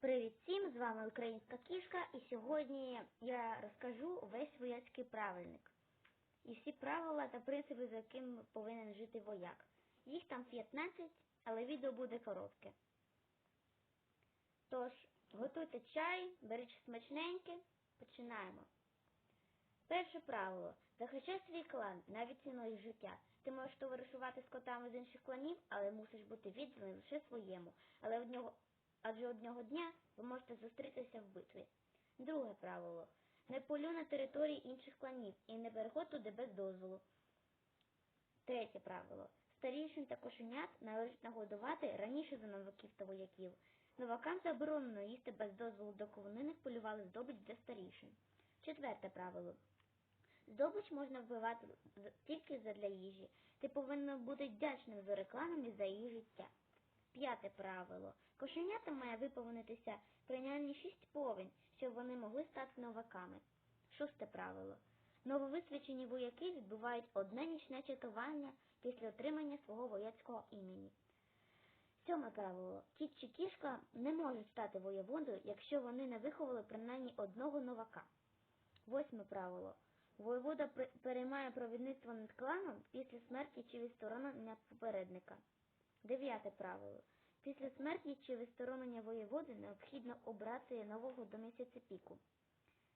Привіт всім! З вами Українська кішка, і сьогодні я розкажу весь вояцький правильник. І всі правила та принципи, за яким повинен жити вояк. Їх там 15, але відео буде коротке. Тож, готуйте чай, беріть смачненьке, починаємо. Перше правило. Захищай свій клан, навіть ціною життя. Ти можеш товаришувати з котами з інших кланів, але мусиш бути відданий лише своєму. Але одного, адже одного дня ви можете зустрітися в битві. Друге правило. Не полю на території інших кланів і не переходь туди без дозволу. Третє правило. Старішин та кошенят належить нагодувати раніше за новаків та вояків. Новакам заборонено їсти без дозволу, доки вони не полювали здобич для старішин. Четверте правило. Здобич можна вбивати тільки задля їжі. Ти повинен бути вдячним за рекламами за її життя. П'яте правило. Кошенята має виповнитися принаймні шість повень, щоб вони могли стати новаками. Шосте правило. Нововисвячені вояки відбувають одне нічне чатування після отримання свого вояцького імені. Сьоме правило. Кіт чи кішка не можуть стати воєводою, якщо вони не виховали принаймні одного новака. Восьме правило. Воєвода переймає провідництво над кланом після смерті чи відсторонення попередника. Дев'яте правило. Після смерті чи відсторонення воєводи необхідно обрати нового до місяця піку.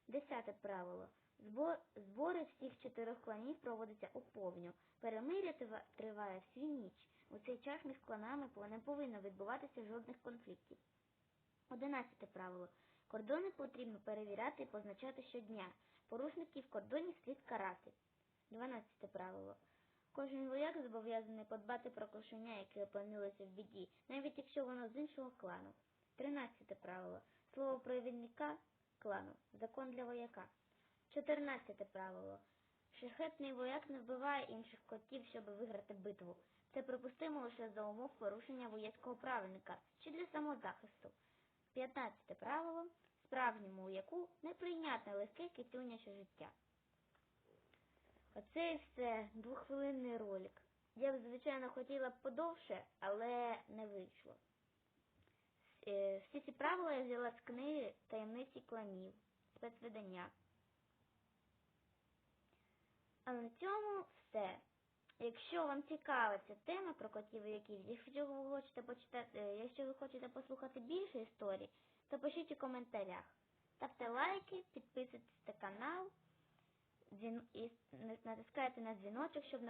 Десяте правило. Збо- Збори всіх чотирьох кланів проводяться у повню. Перемир'я триває всю ніч. У цей час між кланами не повинно відбуватися жодних конфліктів. Одинадцяте правило. Кордони потрібно перевіряти і позначати щодня. Порушників кордонів слід карати. Дванадцяте правило. Кожен вояк зобов'язаний подбати про кошеня, яке опинилося в біді, навіть якщо воно з іншого клану. Тринадцяте правило. Слово провідника клану. Закон для вояка. Чотирнадцяте правило. Шляхетний вояк не вбиває інших котів, щоб виграти битву. Це припустимо лише за умов порушення вояцького правильника чи для самозахисту. П'ятнадцяте правило. Справжньому вояку неприйнятне легке китюняче життя. Оце і все, двохвилинний ролик. Я б, звичайно, хотіла б подовше, але не вийшло. Е, Всі ці правила я взяла з книги Таємниці кланів, спецвидання. А на цьому все. Якщо вам цікава ця тема про котів і вояків, якщо ви хочете почитати, е, якщо ви хочете послухати більше історій, то пишіть у коментарях. Ставте лайки, підписуйтесь на канал. І натискайте на дзвіночок, щоб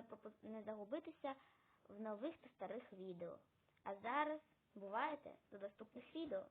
не загубитися в нових та старих відео. А зараз бувайте до наступних відео.